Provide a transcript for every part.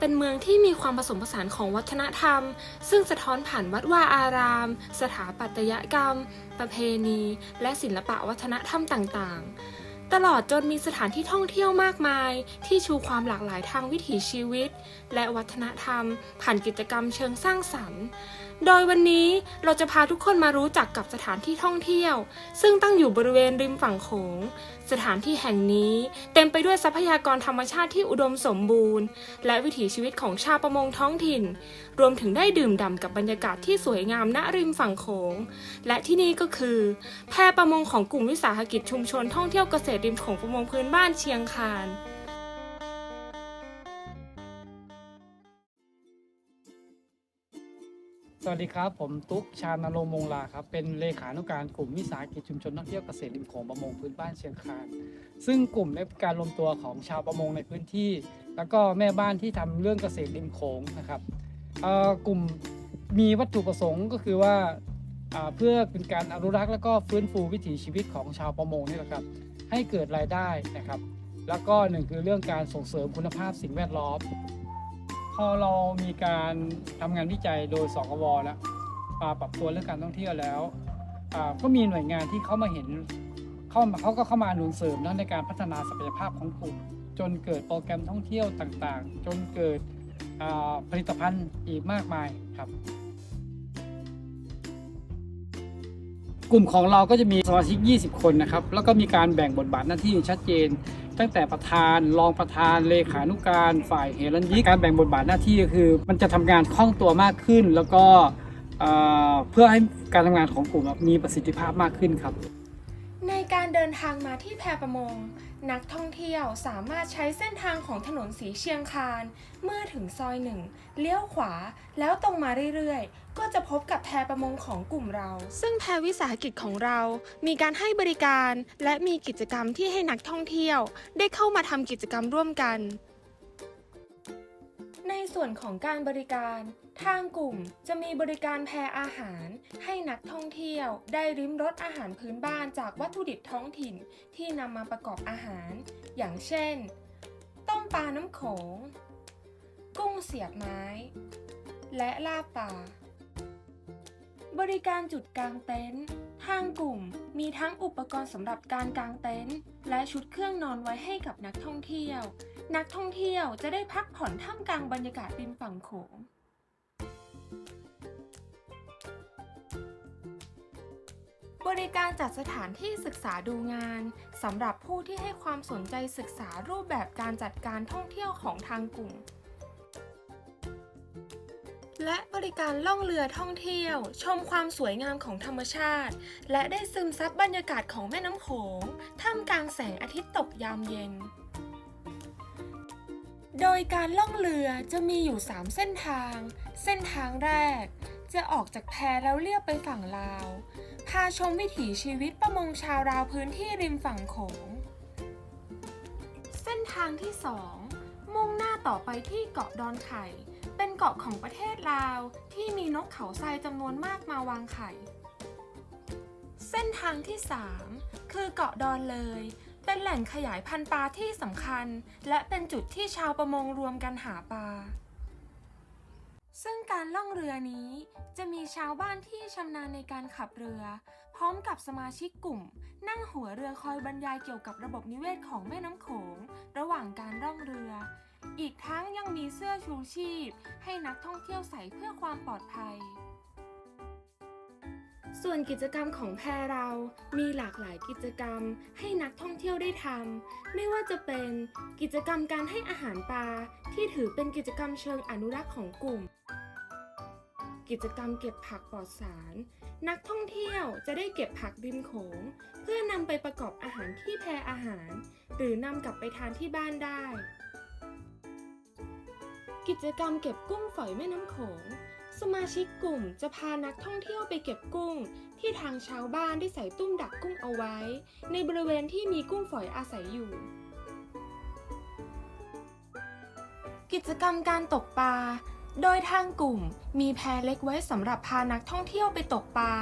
เป็นเมืองที่มีความผสมผสานของวัฒนธรรม ซึ่งสะท้อนผ่านวัดวาอาราม สถาปัตยกรรม ประเพณี และศิลปะวัฒนธรรมต่างๆ ตลอดจนมีสถานที่ท่องเที่ยวมากมาย ที่ชูความหลากหลายทางวิถีชีวิต และวัฒนธรรม ผ่านกิจกรรมเชิงสร้างสรรค์ โดยวันนี้เราจะพาทุกคนมารู้จักกับสถานที่ท่องเที่ยว ซึ่งตั้งอยู่บริเวณริมฝั่งโขง สถานที่แห่งนี้เต็มไปด้วยทรัพยากรธรรมชาติที่อุดมสมบูรณ์ และวิถีชีวิตของชาวประมงท้องถิ่น รวมถึงได้ดื่มด่ำกับบรรยากาศที่สวยงามณริมฝั่งโขง และที่นี่ก็คือ แพประมงของกลุ่มวิสาหกิจชุมชนท่องเที่ยวเกษตรริมโขงประมงพื้นบ้านเชียงคาน สวัสดีครับ ผมตุ๊กชานรงค์มงลาครับ เป็นเลขานุการกลุ่มวิสาหกิจชุมชนท่องเที่ยวเกษตรริมโขงประมงพื้นบ้านเชียงคาน ซึ่งกลุ่มได้การรวมตัวของชาวประมงในพื้นที่ แล้วก็แม่บ้านที่ทำเรื่องเกษตรริมโขงนะครับกลุ่มมีวัตถุประสงค์ก็คือว่าเพื่อเป็นการอนุรักษ์แล้วก็ฟื้นฟูวิถีชีวิตของชาวประมงนี่แหละครับ ให้เกิดรายได้นะครับ แล้วก็หนึ่งคือเรื่องการส่งเสริมคุณภาพสิ่งแวดล้อม พอเรามีการทำงานวิจัยโดยสกวแล้วปรับตัวเรื่องการท่องเที่ยวแล้วก็มีหน่วยงานที่เขามาเห็นเข้ามาเขาก็เข้ามาหนุนเสริมนะในการพัฒนาศักยภาพของกลุ่มจนเกิดโปรแกรมท่องเที่ยวต่างๆ จนเกิดผลิตภัณฑ์อีกมากมายครับ กลุ่มของเราก็จะมีสมาชิก 20 คนนะครับ แล้วก็มีการแบ่งบทบาทหน้าที่ชัดเจน ตั้งแต่ประธานรองประธานเลขานุการฝ่ายเฮรันยิกการแบ่งบทบาทหน้าที่ก็คือ มันจะทำงานคล่องตัวมากขึ้น แล้วก็เพื่อให้การทำงานของกลุ่มมีประสิทธิภาพมากขึ้นครับ ในการเดินทางมาที่แพประมง นักท่องเที่ยวสามารถใช้เส้นทางของถนนสีเชียงคานเมื่อถึงซอยหนึ่งเลี้ยวขวาแล้วตรงมาเรื่อยๆ ก็จะพบกับแพประมงของกลุ่มเรา ซึ่งแพวิสาหกิจของเรา มีการให้บริการ และมีกิจกรรมที่ให้นักท่องเที่ยว ได้เข้ามาทำกิจกรรมร่วมกันใน ส่วนของการบริการ ทางกลุ่มจะมีบริการแพรอาหาร ให้นักท่องเที่ยว ได้ริมรสอาหารพื้นบ้านจากวัตถุดิบท้องถิ่นที่นำมาประกอบอาหาร อย่างเช่น ต้มปลาน้ำโขง กุ้งเสียบไม้ และลาบปลาบริการจุดกลางเต็นท์ ทางกลุ่มมีทั้งอุปกรณ์สำหรับการกางเต็นท์และชุดเครื่องนอนไว้ให้กับนักท่องเที่ยว นักท่องเที่ยวจะได้พักผ่อนท่ามกลางบรรยากาศริมฝั่งโขงบริการจัดสถานที่ศึกษาดูงานสำหรับผู้ที่ให้ความสนใจศึกษารูปแบบการจัดการท่องเที่ยวของทางกลุ่ม และบริการล่องเรือท่องเที่ยว ชมความสวยงามของธรรมชาติ และได้ซึมซับบรรยากาศของแม่น้ำโขงท่ามกลางแสงอาทิตย์ตกยามเย็น โดยการล่องเรือจะมีอยู่ 3 เส้นทาง เส้นทางแรก จะออกจากแพแล้วเลียบไปฝั่งลาว พาชมวิถีชีวิตประมงชาวราวพื้นที่ริมฝั่งโขง เส้นทางที่ 2 มุ่งหน้าต่อไปที่เกาะดอนไข่ เป็นเกาะของประเทศลาวที่มีนกเขาทรายจำนวนมากมาวางไข่ เส้นทางที่ 3 คือเกาะดอนเลย เป็นแหล่งขยายพันธุ์ปลาที่สำคัญ และเป็นจุดที่ชาวประมงรวมกันหาปลา ซึ่งการล่องเรือนี้จะมีชาวบ้านที่ชำนาญในการขับเรือ พร้อมกับสมาชิกกลุ่ม นั่งหัวเรือคอยบรรยายเกี่ยวกับระบบนิเวศของแม่น้ำโขง ระหว่างการล่องเรือ อีกทั้งยังมีเสื้อชูชีพ ให้นักท่องเที่ยวใส่เพื่อความปลอดภัย ส่วนกิจกรรมของแพรเรา มีหลากหลายกิจกรรมให้นักท่องเที่ยวได้ทำ ไม่ว่าจะเป็นกิจกรรมการให้อาหารปลาที่ถือเป็นกิจกรรมเชิงอนุรักษ์ของกลุ่ม กิจกรรมเก็บผักปลอดสาร นักท่องเที่ยวจะได้เก็บผักริมโขง เพื่อนำไปประกอบอาหารที่แพรอาหาร หรือนำกลับไปทานที่บ้านได้ กิจกรรมเก็บกุ้งฝอยแม่น้ำโขง สมาชิกกลุ่มจะพานักท่องเที่ยวไปเก็บกุ้ง ที่ทางชาวบ้านได้ใส่ตุ้มดักกุ้งเอาไว้ ในบริเวณที่มีกุ้งฝอยอาศัยอยู่ กิจกรรมการตกปลาโดยทางกลุ่มมีแพเล็กไว้สำหรับพานักท่องเที่ยวไปตกปลา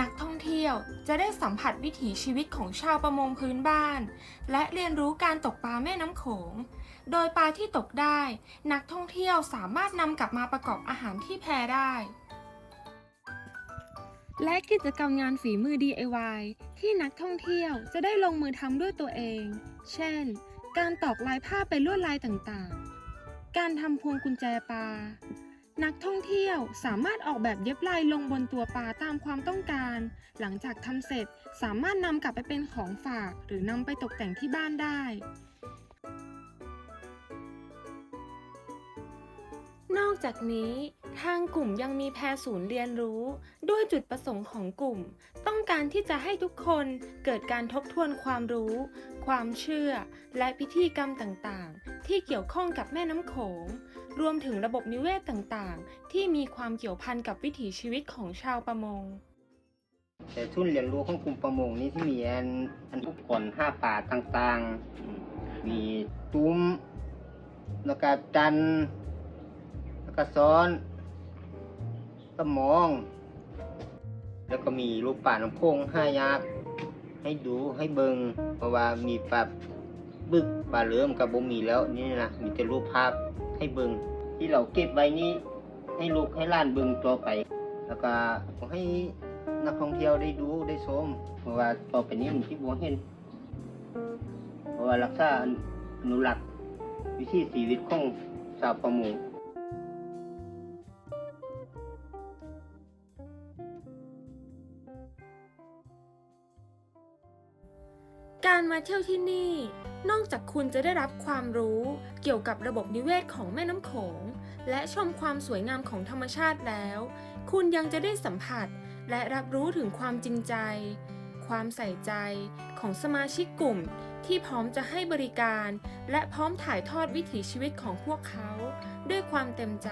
นักท่องเที่ยวจะได้สัมผัสวิถีชีวิตของชาวประมงพื้นบ้าน และเรียนรู้การตกปลาแม่น้ำโขง โดยปลาที่ตกได้ นักท่องเที่ยวสามารถนำกลับมาประกอบอาหารที่แพได้ และกิจกรรมงานฝีมือ DIY ที่นักท่องเที่ยวจะได้ลงมือทำด้วยตัวเอง เช่น การตอกลายผ้าเป็นลวดลายต่างๆ การทำพวงกุญแจปลา นักท่องเที่ยวสามารถออกแบบเย็บลายลงบนตัวปลาตามความต้องการ หลังจากทำเสร็จสามารถนำกลับไปเป็นของฝาก หรือนำไปตกแต่งที่บ้านได้ นอกจากนี้ทางกลุ่มยังมีแพรศูนย์เรียนรู้ ด้วยจุดประสงค์ของกลุ่ม ต้องการที่จะให้ทุกคนเกิดการทบทวนความรู้ ความเชื่อ และพิธีกรรมต่างๆ ที่เกี่ยวข้องกับแม่น้ำโขง รวมถึงระบบนิเวศต่างๆ ที่มีความเกี่ยวพันกับวิถีชีวิตของชาวประมง แต่ทุนเรียนรู้ของกลุ่มประมงนี้ที่มีอันอันทุกคนห้าป่าต่างๆ มีตุ้มแล้วก็จันแล้วก็ซ้อนก็มอง แล้วก็มีรูปป่าน้ำโพงห้ายักษ์ให้ดูให้เบิงเพราะว่ามีปลาบึกปลาเหลือมกับบ่มีแล้วนี่นะมีแต่รูปภาพให้เบิงที่เราเก็บไว้นี้ให้ลูกให้ล้านเบิงต่อไป แล้วก็ให้นักท่องเที่ยวได้ดูได้ชมเพราะว่าต่อไปนี้มันที่บัวเห็นเพราะว่ารักษาอนุรักษ์วิถีชีวิตของชาวประมง การมาเที่ยวที่นี่ นอกจากคุณจะได้รับความรู้เกี่ยวกับระบบนิเวศของแม่น้ำโขง และชมความสวยงามของธรรมชาติแล้ว คุณยังจะได้สัมผัสและรับรู้ถึงความจริงใจ ความใส่ใจของสมาชิกกลุ่มที่พร้อมจะให้บริการ และพร้อมถ่ายทอดวิถีชีวิตของพวกเขา ด้วยความเต็มใจ